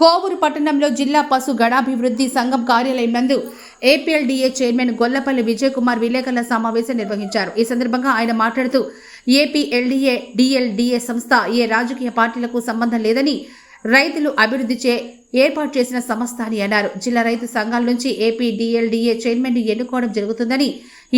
కోవూరు పట్టణంలో జిల్లా పశు గణాభివృద్ధి సంఘం కార్యాలయం నందు ఏపీఎల్డీఏ చైర్మన్ గొల్లపల్లి విజయ్ కుమార్ విలేకరుల సమావేశం నిర్వహించారు. ఈ సందర్భంగా ఆయన మాట్లాడుతూ ఏపీఎల్డీఏ డిఎల్డీఏ సంస్థ ఏ రాజకీయ పార్టీలకు సంబంధం లేదని రైతులు అభివృద్ధి చే ఏర్పాటు చేసిన సంస్థ అని అన్నారు. జిల్లా రైతు సంఘాల నుంచి ఏపీ డిఎల్డిఏ చైర్మన్ని ఎన్నుకోవడం జరుగుతుందని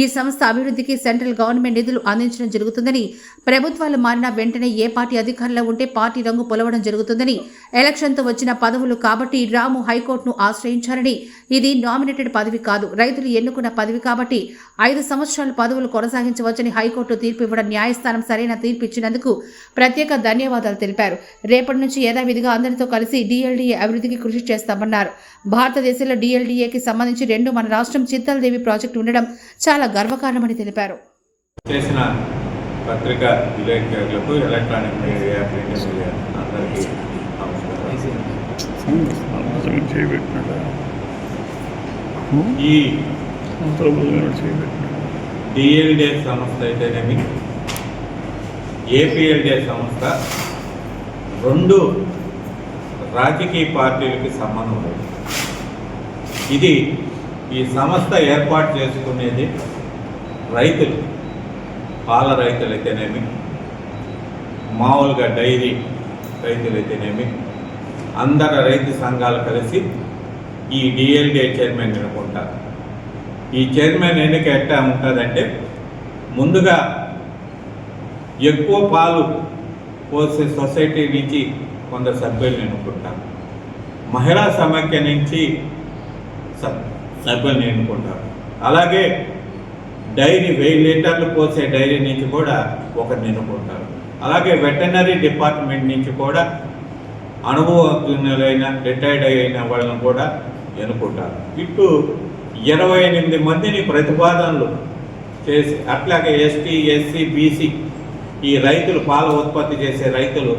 ఈ సంస్థ అభివృద్ధికి సెంట్రల్ గవర్నమెంట్ నిధులు అందించడం జరుగుతుందని ప్రభుత్వాలు మారిన వెంటనే ఏ పార్టీ అధికారంలో ఉంటే పార్టీ రంగు పొలవడం జరుగుతుందని ఎలక్షన్తో వచ్చిన పదవులు కాబట్టి రాము హైకోర్టును ఆశ్రయించారని ఇది నామినేటెడ్ పదవి కాదు. రైతులు ఎన్నుకున్న పదవి కాబట్టి ఐదు సంవత్సరాల పదవులు కొనసాగించవచ్చని హైకోర్టు తీర్పు ఇవ్వడం న్యాయస్థానం సరైన తీర్పు ఇచ్చినందుకు ప్రత్యేక ధన్యవాదాలు తెలిపారు. రేపటి నుంచి యథావిధిగా అందరితో కలిసి డిఎల్డీఏ అభివృద్ధికి కృషి చేస్తామన్నారు. భారతదేశంలో డిఎల్డిఏకి సంబంధించి రెండు మన రాష్ట్రం చిత్తలదేవి ప్రాజెక్టు ఉండడం చాలా గర్వకారణమని తెలిపారు. చేసిన పత్రికా విలేకరులకు ఎలక్ట్రానిక్ మీడియా ప్రింట్ మీడియా అందరికీ ఈ సంవత్సరం సంస్థ అయితేనేమి? ఏపీఎల్డిఏ సంస్థ రెండు రాజకీయ పార్టీలకి సంబంధం లేదు. ఇది ఈ సంస్థ ఏర్పాటు చేసుకునేది రైతులు పాల రైతులైతేనేమి మామూలుగా డైరీ రైతులైతేనేమి అందరు రైతు సంఘాలు కలిసి ఈ డిఎల్డే చైర్మన్ ఎన్నుకుంటారు ఈ చైర్మన్ ఎన్నిక ఎట్టా ఉంటుందంటే ముందుగా ఎక్కువ పాలు పోసే సొసైటీ నుంచి కొందరు సభ్యులు ఎన్నుకుంటారు మహిళా సమాఖ్య నుంచి స- సభ్యులను ఎన్నుకుంటారు అలాగే డైరీ వెయ్యి లీటర్లు పోసే డైరీ నుంచి కూడా ఒకరిని ఎన్నుకుంటారు అలాగే వెటర్నరీ డిపార్ట్మెంట్ నుంచి కూడా అనుభవజ్ఞులైన రిటైర్డ్ అయిన వాళ్ళని కూడా ఎన్నుకుంటారు ఇటు ఇరవై ఎనిమిది మందిని ప్రతిపాదనలు చేసి అట్లాగే ఎస్టీ ఎస్సీ బీసీ ఈ రైతులు పాల ఉత్పత్తి చేసే రైతులు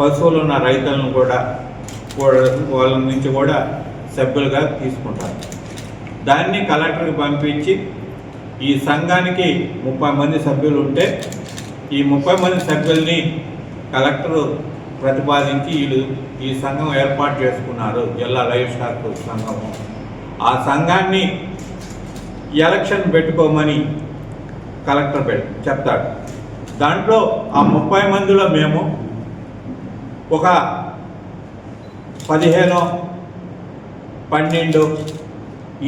పశువులు ఉన్న రైతులను కూడా వాళ్ళ నుంచి కూడా సభ్యులుగా తీసుకుంటారు. దాన్ని కలెక్టర్కి పంపించి ఈ సంఘానికి ముప్పై మంది సభ్యులు ఉంటే ఈ ముప్పై మంది సభ్యుల్ని కలెక్టర్ ప్రతిపాదించి వీళ్ళు ఈ సంఘం ఏర్పాటు చేసుకున్నారు. జిల్లా లైఫ్ స్టాక్ సంఘము. ఆ సంఘాన్ని ఎలక్షన్ పెట్టుకోమని కలెక్టర్ పెట్ చెప్తాడు. దాంట్లో ఆ ముప్పై మందిలో మేము ఒక పదిహేను పన్నెండు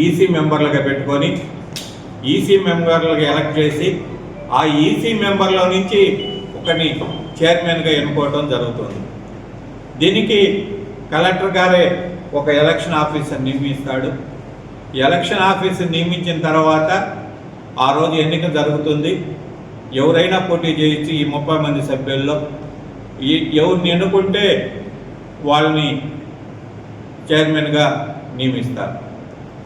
ఈసీ మెంబర్లుగా పెట్టుకొని ఈసీ మెంబర్లుగా ఎలక్ట్ చేసి ఆ ఈసీ మెంబర్లో నుంచి ఒకని చైర్మన్గా ఎన్నుకోవడం జరుగుతుంది. దీనికి కలెక్టర్ గారే ఒక ఎలక్షన్ ఆఫీసర్ నియమిస్తాడు. ఎలక్షన్ ఆఫీసర్ నియమించిన తర్వాత ఆ రోజు ఎన్నిక జరుగుతుంది. ఎవరైనా పోటీ చేయొచ్చు ఈ ముప్పై మంది సభ్యుల్లో. ఎవరిని ఎన్నుకుంటే వాళ్ళని చైర్మన్గా నియమిస్తారు.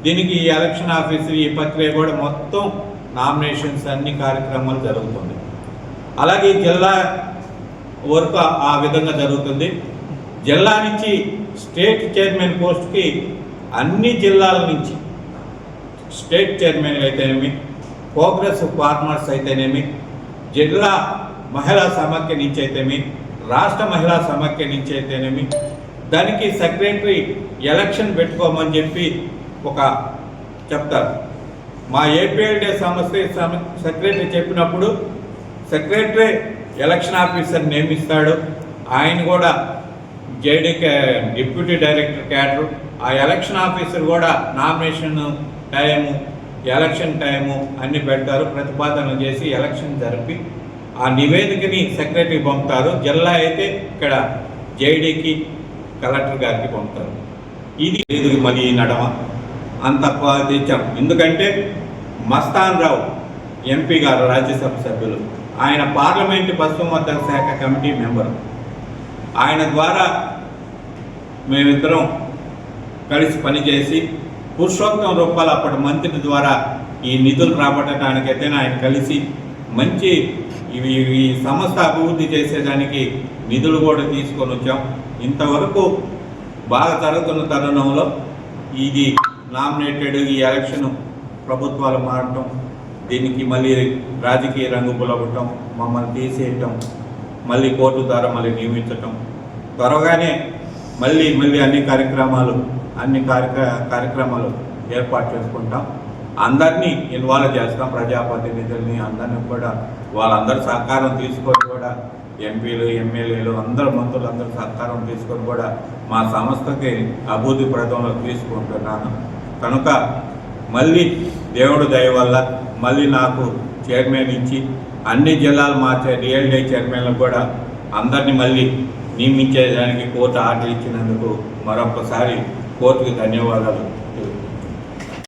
దీనికి ఈ ఎలక్షన్ ఆఫీసర్ ఈ ప్రక్రియ కూడా మొత్తం నామినేషన్స్ అన్ని కార్యక్రమాలు జరుగుతుంది. అలాగే జిల్లా వరకు ఆ- విధంగా జరుగుతుంది. జిల్లా నుంచి స్టేట్ చైర్మన్ పోస్ట్కి అన్ని జిల్లాల నుంచి స్టేట్ చైర్మన్లు అయితేనేమి ప్రోగ్రెస్ ఫార్మర్స్ అయితేనేమి జిల్లా మహిళా సమాఖ్య నుంచి అయితేమి రాష్ట్ర మహిళా సమాఖ్య నుంచి అయితేనేమి దానికి సెక్రటరీ ఎలక్షన్ పెట్టుకోమని చెప్పి ఒక చెప్తారు. మా ఏపీఎల్డే సంస్థ సెక్రటరీ చెప్పినప్పుడు సెక్రటరీ ఎలక్షన్ ఆఫీసర్ నియమిస్తాడు ఆయన కూడా జేడీ డిప్యూటీ డైరెక్టర్ క్యాడరు. ఆ ఎలక్షన్ ఆఫీసర్ కూడా నామినేషన్ టైము ఎలక్షన్ టైము అన్ని పెడతారు. ప్రతిపాదనలు చేసి ఎలక్షన్ జరిపి ఆ నివేదికని సెక్రటరీ పంపుతారు. జిల్లా అయితే ఇక్కడ జేడీకి కలెక్టర్ గారికి పంపుతారు. ఇది ఎదురు మరి ఈ నడమ. అంత తెచ్చాం ఎందుకంటే మస్తాన్ రావు ఎంపీ గారు రాజ్యసభ సభ్యులు. ఆయన పార్లమెంటు పశ్చిమ శాఖ కమిటీ మెంబర్. ఆయన ద్వారా మేమిద్దరం కలిసి పనిచేసి పురుషోత్తం రూపాయలు అప్పటి మంత్రి ద్వారా ఈ నిధులు రాబట్టడానికైతే ఆయన కలిసి మంచి ఇవి ఈ సంస్థ అభివృద్ధి చేసేదానికి నిధులు కూడా తీసుకొని వచ్చాం. ఇంతవరకు బాగా జరుగుతున్న తరుణంలో ఇది నామినేటెడ్ ఈ ఎలక్షన్ ప్రభుత్వాలు మారటం దీనికి మళ్ళీ రాజకీయ రంగు పులవటం మమ్మల్ని తీసేయటం మళ్ళీ కోర్టు ద్వారా మళ్ళీ నియమించటం. త్వరగానే మళ్ళీ మళ్ళీ అన్ని కార్యక్రమాలు అన్ని కార్యక్ర కార్యక్రమాలు ఏర్పాటు చేసుకుంటాం. అందరినీ ఇన్వాల్వ్ చేస్తాం ప్రజాప్రతినిధుల్ని అందరినీ కూడా. వాళ్ళందరి సహకారం తీసుకొని కూడా ఎంపీలు ఎమ్మెల్యేలు అందరు మంత్రులు అందరూ సహకారం తీసుకొని కూడా మా సంస్థకి అభివృద్ధి ప్రదంలో తీసుకుంటున్నాను. కనుక మళ్ళీ దేవుడు దయ వల్ల మళ్ళీ నాకు చైర్మన్ ఇచ్చి అన్ని జిల్లాలు మార్చే రియల్ డే చైర్మన్లకు కూడా అందరినీ మళ్ళీ నియమించేదానికి కోర్టు ఆర్డర్ ఇచ్చినందుకు మరొకసారి కోర్టుకి ధన్యవాదాలు.